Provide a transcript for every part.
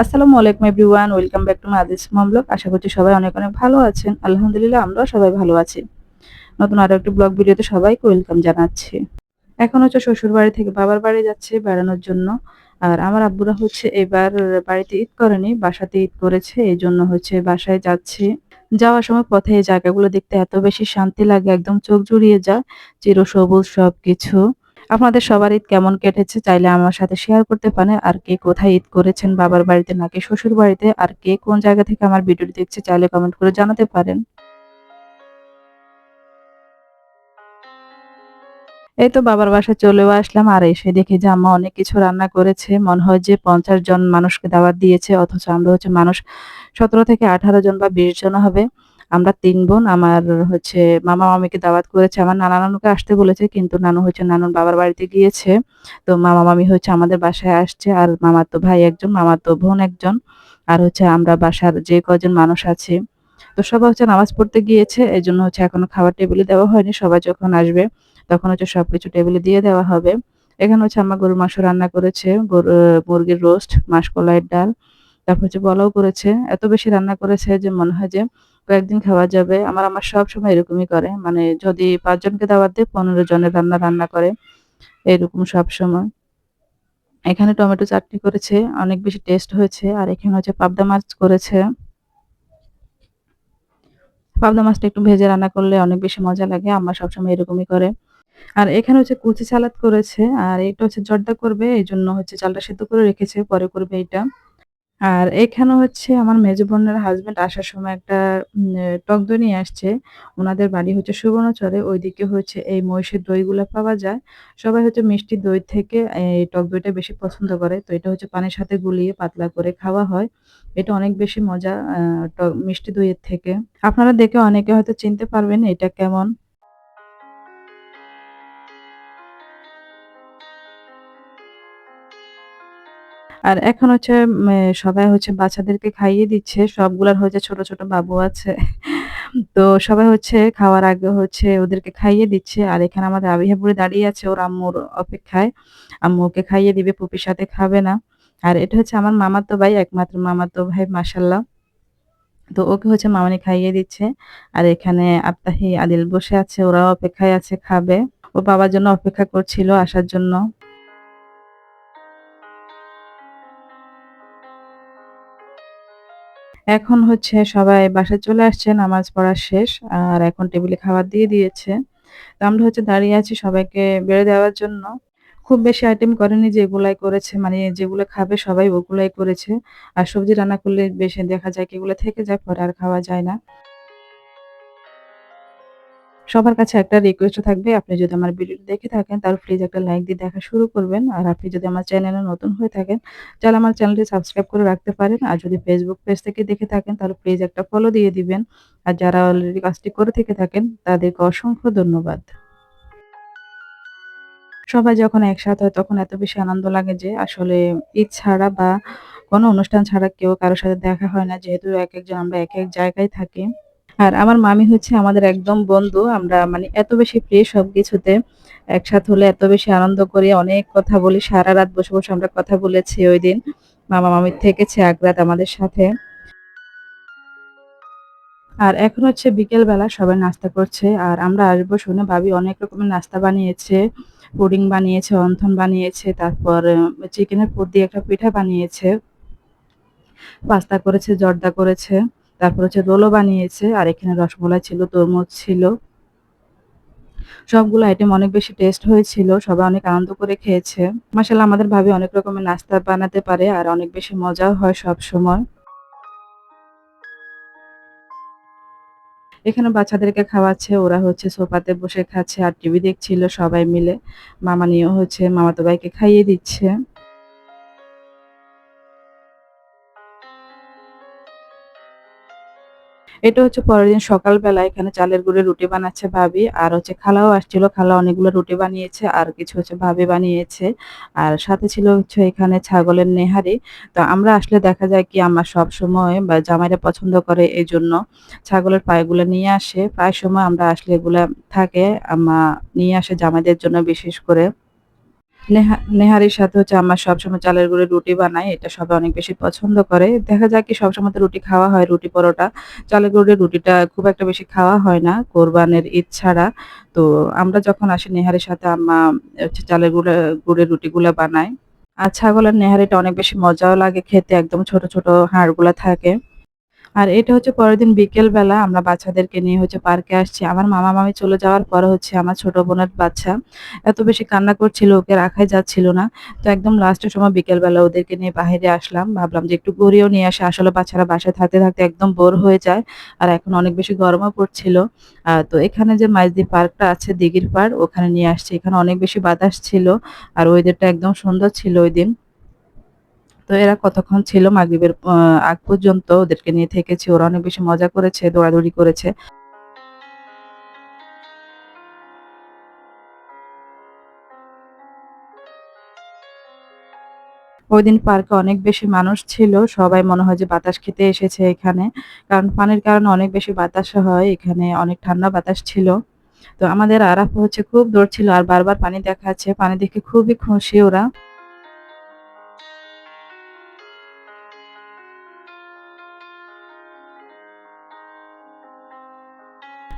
আসসালামু আলাইকুম everyone, welcome back to my Adi's blog. আশা করছি সবাই অনেক অনেক ভালো আছেন। আলহামদুলিল্লাহ, আমরাও সবাই ভালো আছি। নতুন আরও একটি ব্লগ ভিডিওতে সবাইকে ওয়েলকাম জানাচ্ছি। এখন হচ্ছে শ্বশুর বাড়ি থেকে বাবার বাড়ি যাচ্ছে বেড়ানোর জন্য। আর আমার আব্বুরা হচ্ছে এবার বাড়িতে ঈদ করেনি, বাসাতে ঈদ করেছে এই জন্য হচ্ছে বাসায় যাচ্ছে। যাওয়ার সময় পথে এই জায়গাগুলো দেখতে এত বেশি শান্তি লাগে, একদম চোখ জুড়িয়ে যায়, চিরসবুজ সবকিছু। আপনাদের সবার ঈদ কেমন কেটেছে চাইলে আমার সাথে শেয়ার করতে পারেন। আর কে কোথায় ঈদ করেছেন, বাবার বাড়িতে নাকি শ্বশুর বাড়িতে? আর কে কোন জায়গা থেকে আমার ভিডিওটি দেখছে চাইলে কমেন্ট করে জানাতে পারেন। এই তো বাবার বাসায় চলেও আসলাম। আর এসে দেখি যে আম্মা অনেক কিছু রান্না করেছে। মনে হয় যে পঞ্চাশ জন মানুষকে দাওয়াত দিয়েছে, অথচ আমরা হচ্ছে মানুষ সতেরো থেকে আঠারো জন বা বিশ জন হবে। আমরা তিন বোন, আমার হচ্ছে মামা মামিকে দাওয়াত করেছে, আমার নানা নানুকে আসতে বলেছে, কিন্তু নানু হচ্ছে নানুর বাবার বাড়িতে গিয়েছে। তো মামা মামি হচ্ছে আমাদের বাসায় আসছে, আর মামার তো ভাই একজন মামার তো বোন একজন, আর হচ্ছে আমরা বাসার যে কজন মানুষ আছে। তো সবাই হচ্ছে নামাজ পড়তে গিয়েছে এই জন্য হচ্ছে এখনও খাবার টেবিলে দেওয়া হয়নি, সবাই যখন আসবে তখন হচ্ছে সবকিছু টেবিলে দিয়ে দেওয়া হবে। এখানে হচ্ছে আমার গরুর মাংস রান্না করেছে, গরু মুরগির রোস্ট মাসকলাইয়ের ডাল, তারপর হচ্ছে বলাও করেছে, এত বেশি রান্না করেছে যে মনে হয় যে কয়েকদিন খাওয়া যাবে। আমার আমার সব সময় এরকমই করে। মানে যদি পাঁচজনকে দাওয়াত দেয় পনেরো জনের রান্না রান্না করে। এরকম সব সময়। এখানে টমেটো চাটনি করেছে, অনেক বেশি টেস্ট হয়েছে। আর এখানে হচ্ছে পাবদা মাছ করেছে। পাবদা মাছটা একটু ভেজে রান্না করলে অনেক বেশি মজা লাগে। আমার সবসময় এরকমই করে। আর এখানে হচ্ছে কুচি সালাদ করেছে। আর এটা হচ্ছে জর্দা করবে। এই জন্য হচ্ছে চালটা সেদ্ধ করে রেখেছে। পরে করবে এটা। আর এখানে হচ্ছে আমার মেজো বোনের হাসব্যান্ড আসার সময় একটা টক দই নিয়ে আসছে। ওনাদের বাড়ি হচ্ছে সুবর্ণচরে। ওইদিকে হচ্ছে এই মহিষের দইগুলা পাওয়া যায়। সবাই হচ্ছে মিষ্টি দই থেকে এই টক দইটা বেশি পছন্দ করে। তো এটা হচ্ছে পানির সাথে গুলিয়ে পাতলা করে খাওয়া হয়। এটা অনেক বেশি মজা মিষ্টি দইয়ের থেকে। আপনারা দেখে অনেকে হয়তো চিনতে পারবেন এটা কেমন। আর এখন হচ্ছে সবাই হচ্ছে বাচ্চাদেরকে খাইয়ে দিচ্ছে। সবগুলার হচ্ছে ছোট, ছোট বাবু আছে। তো সবাই হচ্ছে খাওয়ার আগে হচ্ছে ওদেরকে খাইয়ে দিচ্ছে। আর এখানে আমাদের আবিহা বুড়ি দাঁড়িয়ে আছে ওর আম্মুর অপেক্ষায়। আম্মু ওকে খাইয়ে দিবে, পুপির সাথে খাবে না। আর এটা হচ্ছে আমার মামাতো ভাই, একমাত্র মামাতো ভাই মাশাআল্লাহ। তো ওকে হচ্ছে মামানি খাইয়ে দিচ্ছে। আর এখানে আত্তাহি, আদিল বসে আছে। ওরাও অপেক্ষায় আছে খাবে। ও বাবার জন্য অপেক্ষা করছিল আসার জন্য। এখন হচ্ছে সবাই বাসায় চলে আসছে নামাজ পড়া শেষ। আর এখন টেবিলে খাবার দিয়ে দিয়েছে। আমরা হচ্ছে দাঁড়িয়ে আছি সবাইকে বেড়ে দেওয়ার জন্য। খুব বেশি আইটেম করেনি যেগুলাই করেছে মানে যেগুলো খাবে সবাই ওগুলাই করেছে। আর সবজি রান্না করলে বেশি দেখা যায় কি এগুলো থেকে যায়, পরে আর খাওয়া যায় না। সবার কাছে একটা রিকোয়েস্ট থাকবে আপনি যদি আমার ভিডিওটি দেখে থাকেন তাহলে প্লিজ একটা লাইক দিয়ে দেখা শুরু করবেন। আর আপনি যদি আমার চ্যানেলে নতুন হয়ে থাকেন তাহলে আমার চ্যানেলটি সাবস্ক্রাইব করে রাখতে পারেন। আর যদি ফেসবুক পেজ থেকে দেখে থাকেন তাহলে প্লিজ একটা ফলো দিয়ে দিবেন। আর যারা অলরেডি কাজটি করে থেকে থাকেন তাদেরকে অসংখ্য ধন্যবাদ। সবাই যখন একসাথে হয় তখন এত বেশি আনন্দ লাগে যে আসলে ঈদ ছাড়া বা কোনো অনুষ্ঠান ছাড়া কেউ কারোর সাথে দেখা হয় না। যেহেতু এক একজন আমরা এক, এক জায়গায় থাকি। আর আমার মামি হচ্ছে আমাদের একদম বন্ধু। আমরা মানে এত বেশি প্রিয় সবকিছুতে। একসাথে হলে এত বেশি আনন্দ করি, অনেক কথা বলি। সারারাত বসে, বসে আমরা কথা বলেছি ঐদিন। মামা-মামি থেকেছে এক রাত আমাদের সাথে। আর এখন হচ্ছে বিকেল বেলা সবাই নাস্তা করছে। আর আমরা আসব শুনে ভাবি অনেক রকমের নাস্তা বানিয়েছে। পুডিং বানিয়েছে, অন্থন বানিয়েছে, তারপর চিকেনের পুর দিয়ে একটা পিঠা বানিয়েছে। পাস্তা করেছে, জর্দা করেছে। তারপর হচ্ছে রোলও বানিয়েছে। আর এখানে রসমালাই ছিল, তরমুজ ছিল। সবগুলো আইটেম অনেক বেশি টেস্ট হয়েছিল। সবাই অনেক আনন্দ করে খেয়েছে। মাশাআল্লাহ আমাদের ভাবে অনেক রকমের নাস্তা বানাতে পারে আর অনেক বেশি মজাও হয় সবসময়। এখানে বাচ্চাদেরকে খাওয়াচ্ছে। ওরা হচ্ছে সোফাতে বসে খাচ্ছে আর টিভি দেখছিল সবাই মিলে। মামানিও হচ্ছে মামাতো ভাইকে খাইয়ে দিচ্ছে। এটা হচ্ছে পরের দিন সকালবেলা, এখানে চালের গুঁড়ে রুটি বানাচ্ছে ভাবি। আর হচ্ছে খালাও আসছিল। খালা অনেকগুলো রুটি বানিয়েছে আর কিছু হচ্ছে ভাবি বানিয়েছে। আর সাথে ছিল হচ্ছে এখানে ছাগলের নেহারি। তো আমরা আসলে দেখা যায় কি আমার সবসময় বা জামাইরা পছন্দ করে এজন্য ছাগলের পায়েগুলো নিয়ে আসে। প্রায় সময় আমরা আসলে এগুলা থাকে আম্মা নিয়ে আসে জামাইদের জন্য বিশেষ করে। নেহা নেহারির সাথে হচ্ছে আম্মা সবসময় চালের গুঁড়োর রুটি বানাই এটা সবাই অনেক বেশি পছন্দ করে। দেখা যায় কি সবসময় তো রুটি খাওয়া হয়, রুটি পরোটা। চালের গুঁড়োর রুটিটা খুব একটা বেশি খাওয়া হয় না কোরবানের ঈদ ছাড়া। তো আমরা যখন আসি নেহারির সাথে আম্মা হচ্ছে চালের গুঁড়া গুঁড়ের রুটিগুলো বানায়। আর ছাগলের নেহারিটা অনেক বেশি মজাও লাগে খেতে। একদম ছোট, ছোট হাড়গুলা থাকে। আর এটা হচ্ছে পরের দিন বিকেলবেলা আমরা বাচ্চাদেরকে নিয়ে হচ্ছে পার্কে আসছি। আমার মামা-মামি চলে যাওয়ার পরে হচ্ছে আমার ছোট বোনের বাচ্চা এত বেশি কান্না করছিল ওকে রাখাই যাচ্ছিল না। তো একদম লাস্টের সময় বিকেলবেলা ওদেরকে নিয়ে বাহিরে আসলাম। ভাবলাম যে একটু ঘুরিয়েও নিয়ে আসি। আসলে বাচ্চারা বাসায় থাকতে, থাকতে একদম বোর হয়ে যায়। আর এখন অনেক বেশি গরমও পড়ছিল। তো এখানে যে মাইজদি পার্কটা আছে দিঘির পাড় ওখানে নিয়ে আসছি। এখানে অনেক বেশি বাতাস ছিল। আর ওয়েদারটা একদম সুন্দর ছিল ঐদিন। তো এরা কতক্ষণ ছিল মাগরিবের আগ পর্যন্ত ওদেরকে নিয়ে থেকেছি। ওরা অনেক বেশি মজা করেছে, দৌড়াদৌড়ি করেছে। ওইদিন পার্কে অনেক বেশি মানুষ ছিল। সবাই মনে হয় যে বাতাস খেতে এসেছে এখানে। কারণ পানির কারণে অনেক বেশি বাতাস হয়। এখানে অনেক ঠান্ডা বাতাস ছিল। তো আমাদের আরাফা হচ্ছে খুব দৌড় ছিল আর বারবার পানি দেখাচ্ছে। পানি দেখে খুবই খুশি ওরা।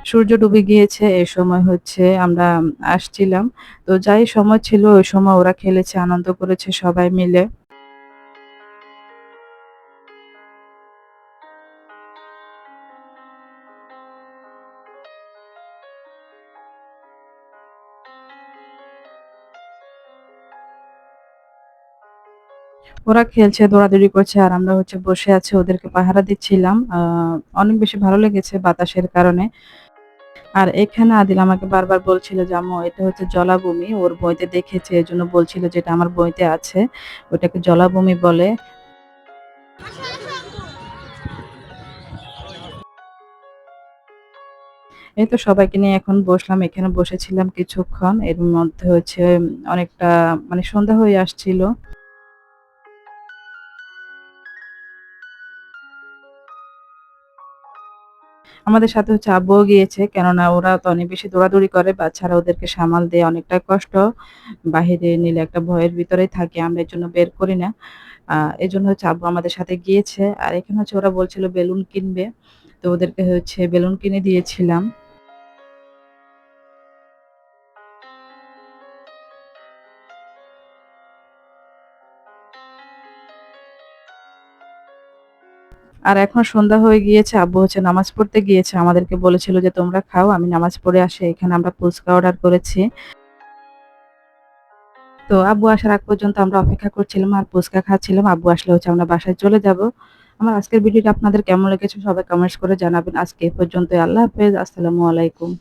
সূর্য ডুবে গিয়েছে। এ সময় হচ্ছে আমরা আসছিলাম। তো যাই সময় ছিল ওই সময় ওরা খেলেছে, আনন্দ করেছে সবাই মিলে। ওরা খেলছে, দৌড়াদৌড়ি করছে আর আমরা হচ্ছে বসে আছি ওদেরকে পাহারা দিচ্ছিলাম। অনেক বেশি ভালো লেগেছে বাতাসের কারণে। আর এখানে আদিল আমাকে বারবার বলছিল যে, "আম্মু এটা হচ্ছে জলাভূমি।" ওর বইতে দেখেছে এজন্য বলছিল যে, "এটা আমার বইতে আছে। ওটাকে জলাভূমি বলে।" এই তো সবাইকে নিয়ে এখন বসলাম। এখানে বসেছিলাম কিছুক্ষণ। এর মধ্যে হচ্ছে অনেকটা মানে সন্ধ্যা হয়ে আসছিল। আমাদের সাথে হচ্ছে আব্বুও গিয়েছে। কেননা ওরা তো অনেক বেশি দৌড়াদৌড়ি করে। বাচ্চারা ওদেরকে সামাল দেয় অনেকটা কষ্ট। বাহিরে নিলে একটা ভয়ের ভিতরেই থাকে, আমরা এর জন্য বের করি না। এই জন্য হচ্ছে আব্বু আমাদের সাথে গিয়েছে। আর এখানে হচ্ছে ওরা বলছিল বেলুন কিনবে। তো ওদেরকে হচ্ছে বেলুন কিনে দিয়েছিলাম। আর এখন সন্ধ্যা হয়ে গিয়েছে। আব্বু হচ্ছে নামাজ পড়তে গিয়েছে। আমাদেরকে বলেছিল যে, "তোমরা খাও, আমি নামাজ পড়ে আসে এখানে আমরা ফুচকা অর্ডার করেছি। তো আব্বু আসার আগ পর্যন্ত আমরা অপেক্ষা করছিলাম আর ফুচকা খাচ্ছিলাম। আব্বু আসলে হচ্ছে আমরা বাসায় চলে যাব। আমার আজকের ভিডিওটা আপনাদের কেমন লেগেছে সবাই কমেন্টস করে জানাবেন। আজকে এ পর্যন্ত আল্লাহ হাফেজ। আসসালামু আলাইকুম।